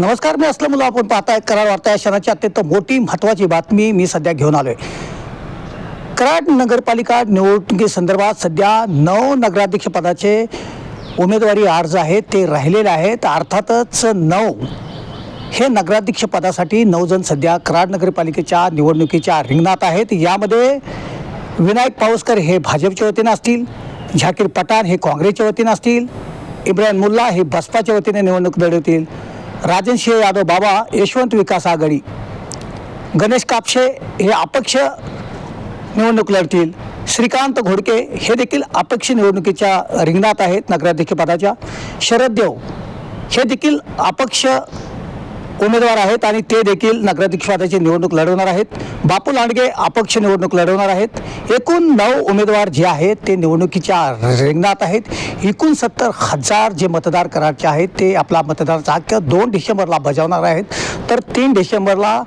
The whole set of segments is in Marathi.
नमस्कार मी असलं मुलं आपण पाहताय. कराड वार्ता या क्षणाची अत्यंत मोठी महत्त्वाची बातमी मी सध्या घेऊन आलोय. कराड नगरपालिका निवडणुकीसंदर्भात सध्या नऊ नगराध्यक्षपदाचे उमेदवारी अर्ज आहेत ते राहिलेले आहेत. अर्थातच नऊ हे नगराध्यक्ष पदासाठी नऊ जण सध्या कराड नगरपालिकेच्या निवडणुकीच्या रिंगणात आहेत. यामध्ये विनायक पाऊसकर हे भाजपच्या वतीनं असतील झाकीर पठाण हे काँग्रेसच्या वतीनं असतील इब्राहिम मुल्ला हे बसपाच्या वतीने निवडणूक लढवतील. राजन सिंह यादव बाबा यशवंत विकास आघाडी. गणेश कापशे हे अपक्ष निवडणूक लढतील. श्रीकांत घोडके हे देखील अपक्ष निवडणुकीच्या रिंगणात आहेत नगराध्यक्षपदाच्या. शरद देव हे देखील अपक्ष उमेदवार आहेत आणि ते देखील नगराध्यक्षपदाची निवडणूक लढवणार आहेत. बापू लांडगे अपक्ष निवडणूक लढवणार आहेत. एकूण नऊ उमेदवार जे आहेत ते निवडणुकीच्या रिंगणात आहेत. एकूण सत्तर हजार जे मतदार कराडचे आहेत ते आपला मतदाराचा हक्क दोन डिसेंबरला बजावणार आहेत. तर तीन डिसेंबरला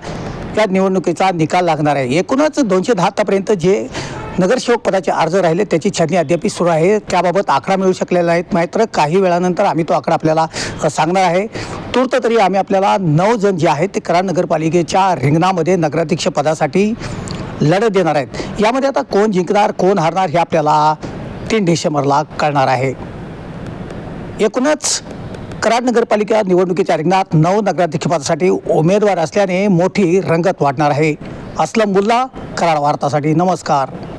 या निवडणुकीचा निकाल लागणार आहे. एकूणच दोनशे दहा आतापर्यंत जे नगरसेवक पदाचे अर्ज राहिले त्याची छाननी अद्याप सुरू आहे. त्याबाबत आकडा मिळू शकलेला आहे मात्र काही वेळानंतर आम्ही तो आकडा आपल्याला सांगणार आहे. तूर्त तरी आम्ही आपल्याला नऊ जण जे आहेत ते कराड नगरपालिकेच्या रिंगणामध्ये नगराध्यक्ष पदासाठी लढत देणार आहेत. यामध्ये आता कोण जिंकणार कोण हारणार हे आपल्याला तीन डिसेंबरला कळणार आहे. एकूणच कराड नगरपालिका निवडणुकीच्या रिंगणात नऊ नगराध्यक्षपदासाठी उमेदवार असल्याने मोठी रंगत वाढणार आहे. असलम बुल्ला कराड वार्तासाठी नमस्कार.